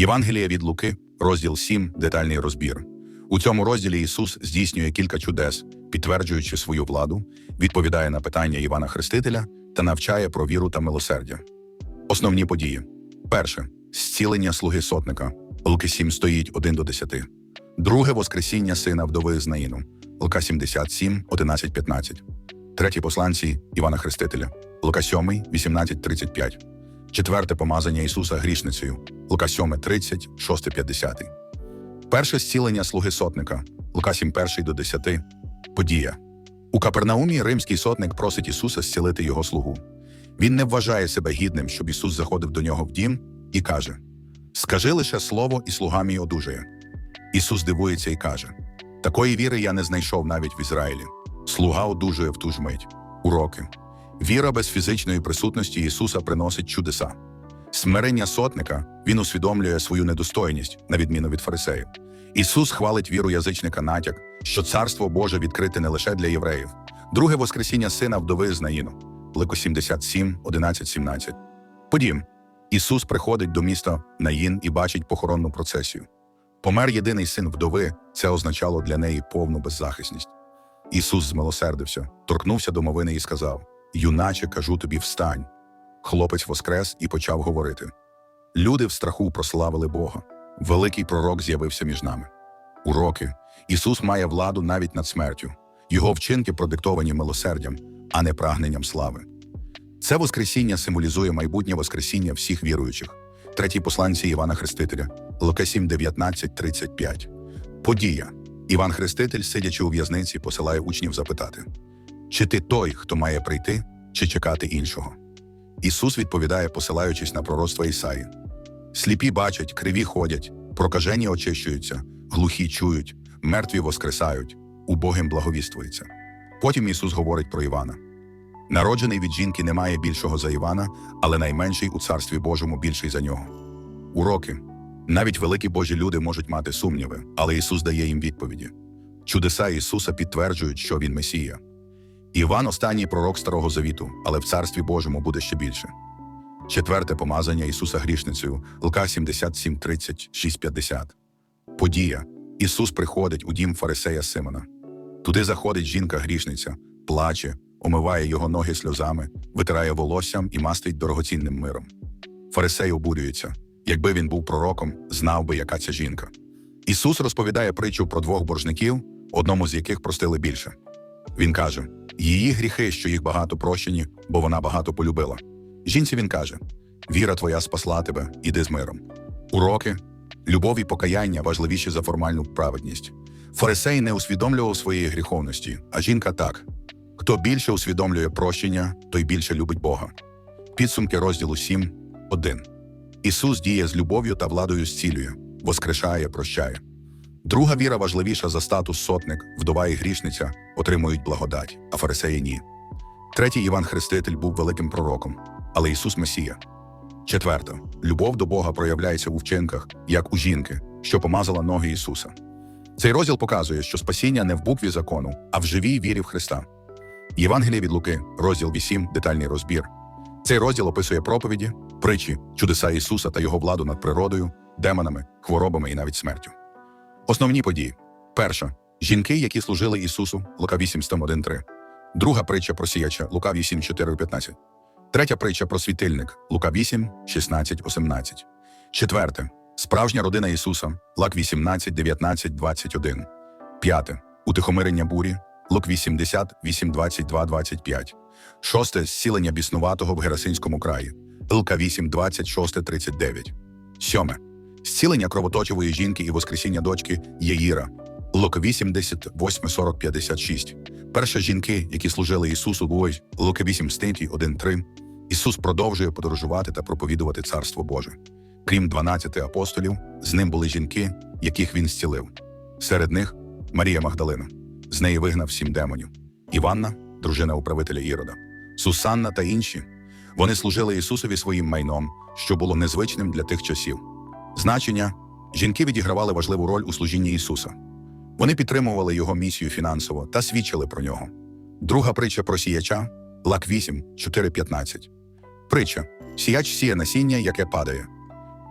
Євангелія від Луки, розділ 7, детальний розбір. У цьому розділі Ісус здійснює кілька чудес, підтверджуючи свою владу, відповідає на питання Івана Хрестителя та навчає про віру та милосердя. Основні події: перше зцілення слуги сотника. Луки 7 стоїть 1 до 10. Друге Воскресіння сина вдови з Наїну. Лука 77, 11, 15. Треті посланці Івана Хрестителя. Лука 7, 18, 35. Четверте помазання Ісуса грішницею. Лука 7, 30, 6, 50. Перше зцілення слуги сотника. Лука 7, 1 до 10. Подія. У Капернаумі римський сотник просить Ісуса зцілити його слугу. Він не вважає себе гідним, щоб Ісус заходив до нього в дім і каже: Скажи лише слово, і слуга мій одужає. Ісус дивується і каже: Такої віри я не знайшов навіть в Ізраїлі. Слуга одужує в ту ж мить. Уроки. Віра без фізичної присутності Ісуса приносить чудеса. Смирення сотника він усвідомлює свою недостойність, на відміну від фарисеїв. Ісус хвалить віру язичника натяк, що царство Боже відкрите не лише для євреїв. Друге Воскресіння сина вдови з Наїну. Лико 77, 11, 17. Подім. Ісус приходить до міста Наїн і бачить похоронну процесію. Помер єдиний син вдови, це означало для неї повну беззахисність. Ісус змилосердився, торкнувся до мовини і сказав: Юначе, кажу тобі, встань. Хлопець воскрес і почав говорити. Люди в страху прославили Бога. Великий пророк з'явився між нами. Уроки. Ісус має владу навіть над смертю. Його вчинки продиктовані милосердям, а не прагненням слави. Це Воскресіння символізує майбутнє Воскресіння всіх віруючих. Третій посланці Івана Хрестителя, Лука 7, 19, 35. Подія. Іван Хреститель, сидячи у в'язниці, посилає учнів запитати: Чи ти той, хто має прийти, чи чекати іншого? Ісус відповідає, посилаючись на пророцтва Ісаї. Сліпі бачать, криві ходять, прокажені очищуються, глухі чують, мертві воскресають, убогим благовіствується. Потім Ісус говорить про Івана. Народжений від жінки немає більшого за Івана, але найменший у царстві Божому більший за нього. Уроки. Навіть великі Божі люди можуть мати сумніви, але Ісус дає їм відповіді. Чудеса Ісуса підтверджують, що Він Месія. Іван останній пророк Старого Завіту, але в Царстві Божому буде ще більше. Четверте помазання Ісуса грішницею Лука 77, 36, 50. Подія. Ісус приходить у дім фарисея Симона. Туди заходить жінка-грішниця, плаче, омиває його ноги сльозами, витирає волоссям і мастить дорогоцінним миром. Фарисей обурюється. Якби він був пророком, знав би, яка ця жінка. Ісус розповідає притчу про двох боржників, одному з яких простили більше. Він каже: її гріхи, що їх багато прощені, бо вона багато полюбила. Жінці він каже: Віра твоя спасла тебе, іди з миром. Уроки, любов і покаяння важливіші за формальну праведність. Фарисей не усвідомлював своєї гріховності, а жінка так. Хто більше усвідомлює прощення, той більше любить Бога. Підсумки розділу 7, 1. Ісус діє з любов'ю та владою зцілює, воскрешає, прощає. Друга віра важливіша за статус сотник, вдова і грішниця отримують благодать, а фарисеї ні. Третій Іван Хреститель був великим пророком, але Ісус Месія. Четверта любов до Бога проявляється у вчинках, як у жінки, що помазала ноги Ісуса. Цей розділ показує, що спасіння не в букві закону, а в живій вірі в Христа. Євангеліє від Луки, розділ 8, детальний розбір. Цей розділ описує проповіді, притчі, чудеса Ісуса та Його владу над природою, демонами, хворобами і навіть смертю. Основні події: перша жінки, які служили Ісусу, Лука 8, 103. Друга притча про сіяча, Лука 8, 4, 15. Третя притча про світильник, Лука 8, 16, 18. Четверте. Справжня родина Ісуса, Лак 18, 19, 21. П'яте. Утихомирення бурі, Лук 80, 8, 22, 25. Шосте. Зцілення біснуватого в Герасинському краї, Лука 8, 26, 39. Сьоме. Зцілення кровоточової жінки і воскресіння дочки Єїра, Лука 80, 8, 40, 56. Перші жінки, які служили Ісусу Бой, Лука 8, стенті 1, 3. Ісус продовжує подорожувати та проповідувати Царство Боже. Крім 12 апостолів, з ним були жінки, яких він зцілив. Серед них Марія Магдалина. З неї вигнав сім демонів. Іванна, дружина управителя Ірода, Сусанна та інші. Вони служили Ісусові своїм майном, що було незвичним для тих часів. Значення жінки відігравали важливу роль у служінні Ісуса. Вони підтримували його місію фінансово та свідчили про нього. Друга притча про сіяча Лак 8, 4, 15. Притча: Сіяч сіє насіння, яке падає.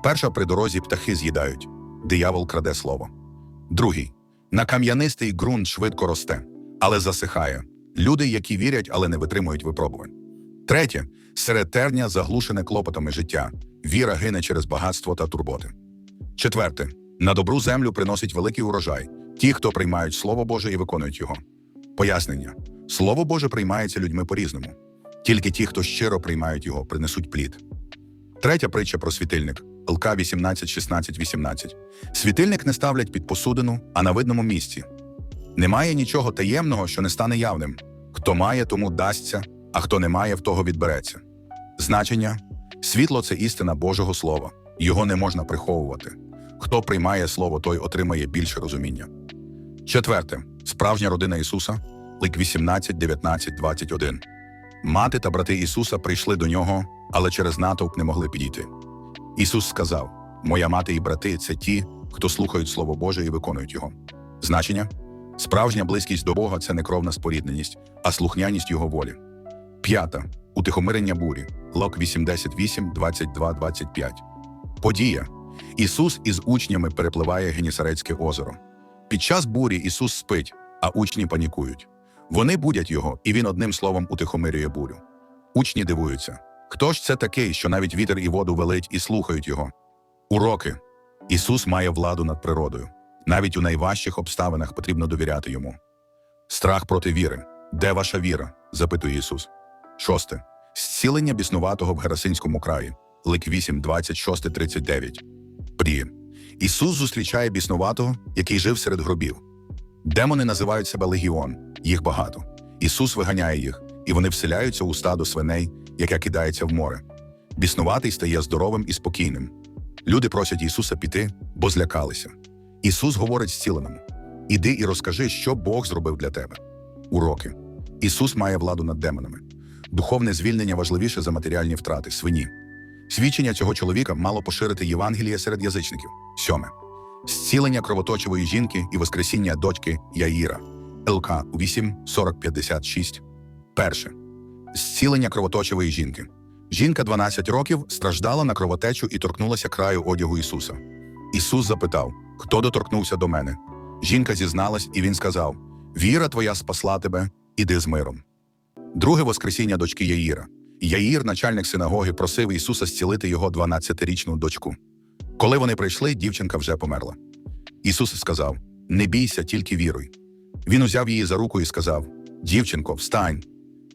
Перша при дорозі птахи з'їдають, диявол краде слово. Другий на кам'янистий ґрунт швидко росте, але засихає. Люди, які вірять, але не витримують випробувань. Третє серед терня заглушене клопотами життя. Віра гине через багатство та турботи. Четверте на добру землю приносить великий урожай. Ті, хто приймають Слово Боже і виконують його. Пояснення: Слово Боже приймається людьми по-різному. Тільки ті, хто щиро приймають його, принесуть плід. Третя притча про світильник ЛК 18, 16, 18. Світильник не ставлять під посудину, а на видному місці. Немає нічого таємного, що не стане явним. Хто має, тому дасться, а хто не має, в того відбереться. Значення світло це істина Божого Слова. Його не можна приховувати. Хто приймає слово, той отримає більше розуміння. Четверте справжня родина Ісуса лик 18, 19, 21. Мати та брати Ісуса прийшли до нього, але через натовп не могли підійти. Ісус сказав: Моя мати і брати це ті, хто слухають Слово Боже і виконують його. Значення справжня близькість до Бога це не кровна спорідненість, а слухняність Його волі. П'ята утихомирення бурі. Лок 88, 22, 25. Подія. Ісус із учнями перепливає Генісарецьке озеро. Під час бурі Ісус спить, а учні панікують. Вони будять його, і він одним словом утихомирює бурю. Учні дивуються. Хто ж це такий, що навіть вітер і воду велить і слухають його? Уроки. Ісус має владу над природою. Навіть у найважчих обставинах потрібно довіряти йому. Страх проти віри. Де ваша віра? запитує Ісус. Шосте. Зцілення біснуватого в Герасинському краї. Лик 8, 26, 39. Прі. Ісус зустрічає біснуватого, який жив серед гробів. Демони називають себе легіон, їх багато. Ісус виганяє їх, і вони вселяються у стадо свиней, яке кидається в море. Біснуватий стає здоровим і спокійним. Люди просять Ісуса піти, бо злякалися. Ісус говорить зціленому: Іди і розкажи, що Бог зробив для тебе. Уроки. Ісус має владу над демонами. Духовне звільнення важливіше за матеріальні втрати свині. Свідчення цього чоловіка мало поширити Євангеліє серед язичників. Сьоме. Зцілення кровоточивої жінки і воскресіння дочки Яїра. ЛК 8, 40, 56. Перше. Зцілення кровоточивої жінки. Жінка 12 років страждала на кровотечу і торкнулася краю одягу Ісуса. Ісус запитав, хто доторкнувся до мене. Жінка зізналась, і він сказав: Віра твоя спасла тебе, іди з миром. Друге воскресіння дочки Яїра. Яїр, начальник синагоги, просив Ісуса зцілити його 12-річну дочку. Коли вони прийшли, дівчинка вже померла. Ісус сказав: Не бійся, тільки віруй. Він узяв її за руку і сказав: Дівчинко, встань.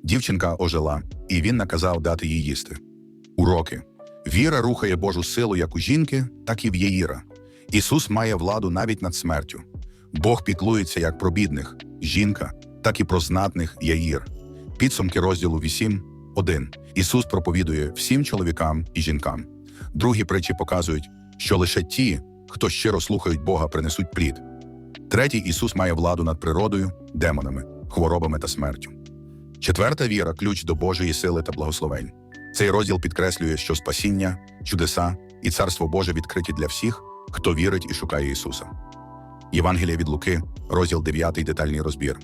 Дівчинка ожила, і він наказав дати їй їсти. Уроки. Віра рухає Божу силу як у жінки, так і в Яїра. Ісус має владу навіть над смертю. Бог піклується як про бідних, жінка, так і про знатних Яїр. Підсумки розділу 8, 1. Ісус проповідує всім чоловікам і жінкам. Другі притчі показують, що лише ті, хто щиро слухають Бога, принесуть плід. Третій Ісус має владу над природою, демонами, хворобами та смертю. Четверта віра ключ до Божої сили та благословень. Цей розділ підкреслює, що спасіння, чудеса і царство Боже відкриті для всіх, хто вірить і шукає Ісуса. Євангелія від Луки, розділ 9, детальний розбір.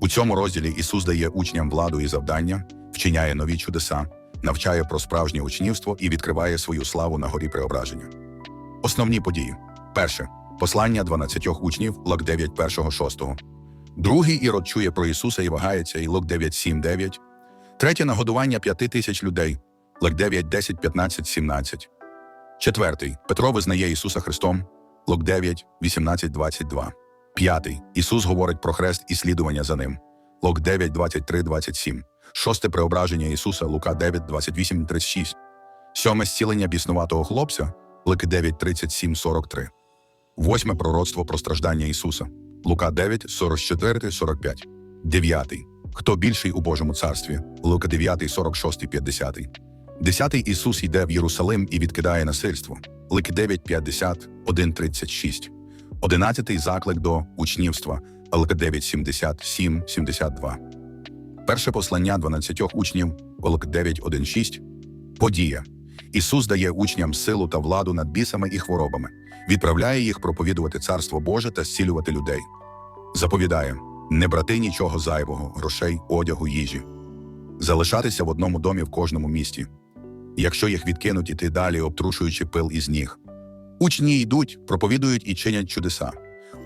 У цьому розділі Ісус дає учням владу і завдання, вчиняє нові чудеса, навчає про справжнє учнівство і відкриває свою славу на горі преображення. Основні події: перше послання 12 учнів, Лак 9, 1, 6. Другий ірод чує про Ісуса і вагається, і Лук 9, 7, 9. Третє нагодування 5 тисяч людей, Лак 9, 10, 15, 17. Четвертий Петро визнає Ісуса Христом, Лук 9, 18, 22. П'ятий Ісус говорить про хрест і слідування за ним. Лук 9, 23, 27. Шосте преображення Ісуса Лука 9, 28, 36. Сьоме зцілення біснуватого хлопця Луки 9, 37, 43. Восьме пророцтво про страждання Ісуса Лука 9, 44, 45. Дев'ятий. Хто більший у Божому царстві? Лука 9, 46, 50. Десятий Ісус йде в Єрусалим і відкидає насильство. Луки 9, 50, 1, 36. Одинадцятий заклик до учнівства Лука 9, 77, 72. Перше послання 12 учнів Лука 9, 1, 6. Подія. Ісус дає учням силу та владу над бісами і хворобами, відправляє їх проповідувати Царство Боже та зцілювати людей. Заповідає не брати нічого зайвого, грошей, одягу, їжі, залишатися в одному домі в кожному місті. якщо їх відкинуть іти далі, обтрушуючи пил із ніг. Учні йдуть, проповідують і чинять чудеса.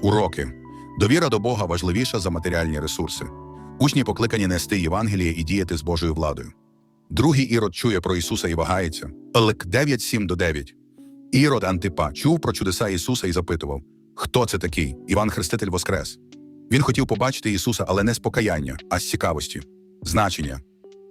Уроки. Довіра до Бога важливіша за матеріальні ресурси. Учні покликані нести Євангеліє і діяти з Божою владою. Другий Ірод чує про Ісуса і вагається. Елек 9, 7 до 9. Ірод Антипа чув про чудеса Ісуса і запитував, хто це такий? Іван Хреститель Воскрес. Він хотів побачити Ісуса, але не з покаяння, а з цікавості. Значення.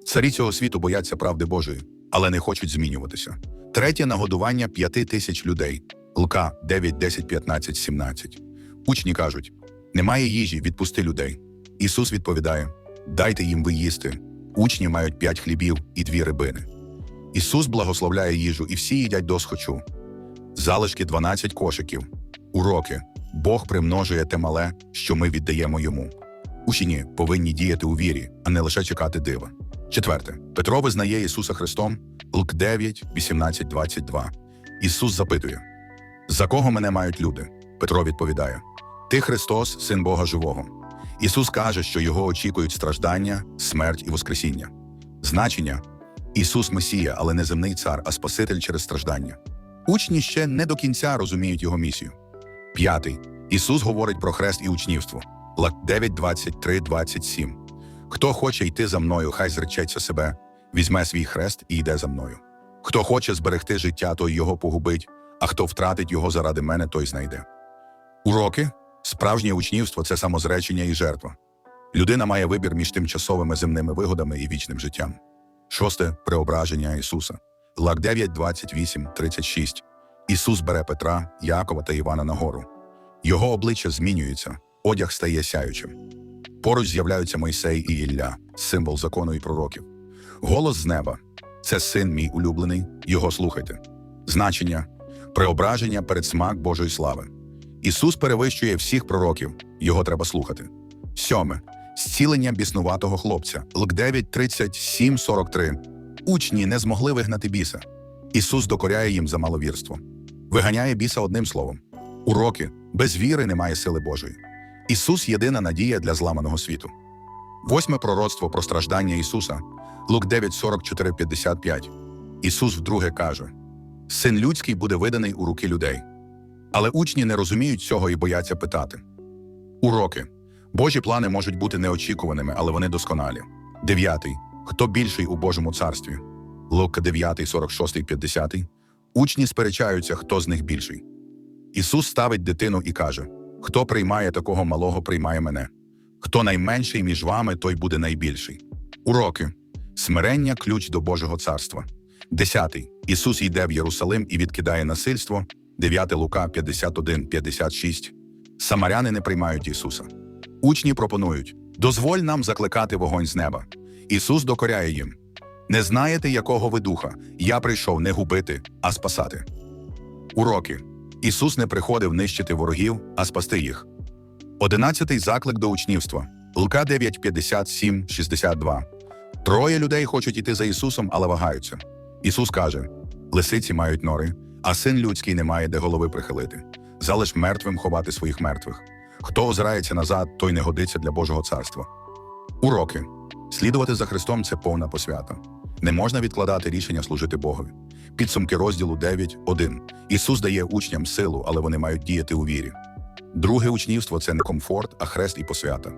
Царі цього світу бояться правди Божої, але не хочуть змінюватися. Третє нагодування п'яти тисяч людей. Лука 9, 10, 15, 17. Учні кажуть: немає їжі, відпусти людей. Ісус відповідає: Дайте їм ви їсти. Учні мають п'ять хлібів і дві рибини. Ісус благословляє їжу, і всі їдять досхочу. Залишки 12 кошиків. Уроки. Бог примножує те мале, що ми віддаємо йому. Учні повинні діяти у вірі, а не лише чекати дива. Четверте. Петро визнає Ісуса Христом. Лук 9, 18, 22. Ісус запитує: За кого мене мають люди? Петро відповідає: Ти Христос, син Бога Живого. Ісус каже, що його очікують страждання, смерть і Воскресіння. Значення Ісус Месія, але не земний цар, а Спаситель через страждання. Учні ще не до кінця розуміють його місію. П'ятий. Ісус говорить про хрест і учнівство. Лак 9, 23, 27. Хто хоче йти за мною, хай зречеться себе, візьме свій хрест і йде за мною. Хто хоче зберегти життя, той його погубить, а хто втратить його заради мене, той знайде. Уроки справжнє учнівство це самозречення і жертва. Людина має вибір між тимчасовими земними вигодами і вічним життям. Шосте преображення Ісуса. Лак 9, 28, 36. Ісус бере Петра, Якова та Івана на гору. Його обличчя змінюється, одяг стає сяючим. Поруч з'являються Мойсей і Ілля, символ закону і пророків. Голос з неба це син мій улюблений, його слухайте. Значення преображення передсмак Божої слави. Ісус перевищує всіх пророків, його треба слухати. Сьоме зцілення біснуватого хлопця. Лк 9, 37, 43. Учні не змогли вигнати біса. Ісус докоряє їм за маловірство. Виганяє біса одним словом. Уроки без віри немає сили Божої. Ісус єдина надія для зламаного світу. Восьме пророцтво про страждання Ісуса. Лук 9, 44, 55. Ісус вдруге каже: Син людський буде виданий у руки людей. Але учні не розуміють цього і бояться питати. Уроки. Божі плани можуть бути неочікуваними, але вони досконалі. Дев'ятий. Хто більший у Божому царстві? Лука 9, 46, 50. Учні сперечаються, хто з них більший. Ісус ставить дитину і каже: Хто приймає такого малого, приймає мене. Хто найменший між вами, той буде найбільший. Уроки. Смирення ключ до Божого царства. Десятий. Ісус йде в Єрусалим і відкидає насильство. 9 Лука 51, 56. Самаряни не приймають Ісуса. Учні пропонують: дозволь нам закликати вогонь з неба. Ісус докоряє їм. Не знаєте, якого ви духа. Я прийшов не губити, а спасати. Уроки. Ісус не приходив нищити ворогів, а спасти їх. Одинадцятий заклик до учнівства. Лука 9, 57, 62. Троє людей хочуть іти за Ісусом, але вагаються. Ісус каже: Лисиці мають нори, а син людський не має де голови прихилити. Залиш мертвим ховати своїх мертвих. Хто озирається назад, той не годиться для Божого царства. Уроки. Слідувати за Христом це повна посвята. Не можна відкладати рішення служити Богові. Підсумки розділу 9.1. Ісус дає учням силу, але вони мають діяти у вірі. Друге учнівство це не комфорт, а хрест і посвята.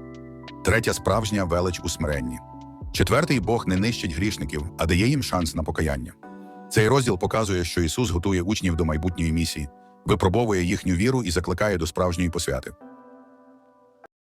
Третя справжня велич у смиренні. Четвертий Бог не нищить грішників, а дає їм шанс на покаяння. Цей розділ показує, що Ісус готує учнів до майбутньої місії, випробовує їхню віру і закликає до справжньої посвяти.